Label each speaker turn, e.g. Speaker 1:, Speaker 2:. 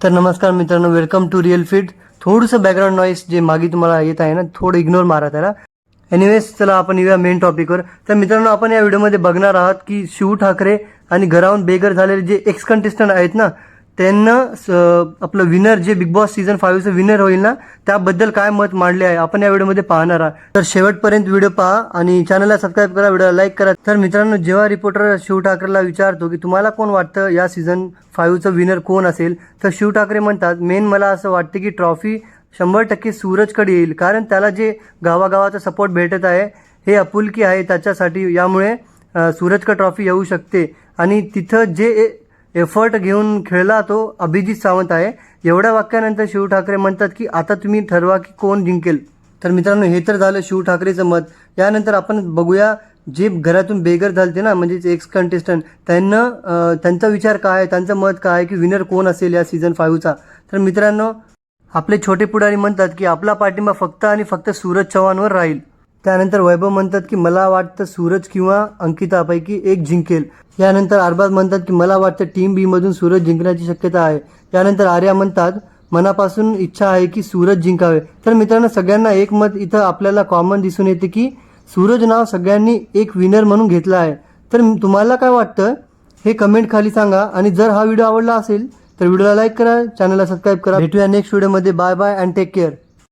Speaker 1: तर नमस्कार मित्रांनो वेलकम टू रिअल फिट थोडंसं बॅकग्राऊंड नॉईस जे मागे तुम्हाला येत आहे ना थोडं इग्नोर मारा त्याला. एनिवेज चला आपण येऊया मेन टॉपिकवर तर मित्रांनो आपण या व्हिडिओमध्ये बघणार आहात की शिव ठाकरे आणि घराहून बेघर झालेले जे एक्स कंटेस्टंट आहेत ना त्यांना स- आपलं विनर जे बिग बॉस सीझन फाईव्हचं विनर होईल ना त्याबद्दल काय मत मांडले आहे? आपण या व्हिडिओमध्ये पाहणार आहात. तर शेवटपर्यंत व्हिडिओ पहा आणि चॅनलला सबस्क्राईब करा व्हिडिओ लाईक करा. तर मित्रांनो जेव्हा रिपोर्टर शिव ठाकरेला विचारतो की तुम्हाला कोण वाटतं या सीझन फाईव्हचं विनर कोण असेल? तर शिव ठाकरे म्हणतात मेन मला असं वाटतं की ट्रॉफी शंभर टक्के सूरजकडे येईल कारण त्याला जे गावागावाचा सपोर्ट भेटत आहे हे अपुलकी आहे त्याच्यासाठी यामुळे अ, सूरजकडे ट्रॉफी येऊ शकते. आणि तिथं जे ए- एफर्ट घेऊन खेळला तो अभिजित सावंत आहे. एवढ्या वाक्यानंतर शिव ठाकरे म्हणतात की आता तुम्ही ठरवा की कोण जिंकेल. तर मित्रांनो हे तर झालं शिव ठाकरेचं मत. यानंतर आपण बघूया जे घरातून बेघर झालते ना म्हणजेच एक्स कंटेस्टंट त्यांना त्यांचा विचार काय आहे? त्यांचं मत काय आहे की विनर कोण असेल या सीझन फाईव्हचा तर मित्रांनो आपले छोटे पुढारी म्हणतात की आपला पाठिंबा फक्त आणि फक्त सूरज चव्हाणवर राहील. त्यानंतर वैभव म्हणतात की मला वाटतं सूरज किंवा अंकितापैकी एक जिंकेल. यानंतर अरबाज म्हणतात की मला वाटतं टीम बी मधून सूरज जिंकण्याची शक्यता आहे. त्यानंतर आर्या म्हणतात मनापासून इच्छा आहे की सूरज जिंकावे. तर मित्रांनो सगळ्यांना एक मत इथं आपल्याला कॉमन दिसून येते की सूरज नाव सगळ्यांनी एक विनर म्हणून घेतलं आहे. तर तुम्हाला काय वाटतं? हे कमेंट खाली सांगा. आणि जर हा व्हिडिओ आवडला असेल तर व्हिडिओला लाईक करा. चॅनलला सबस्क्राईब करा. भेटूया नेक्स्ट व्हिडिओमध्ये bye bye and take care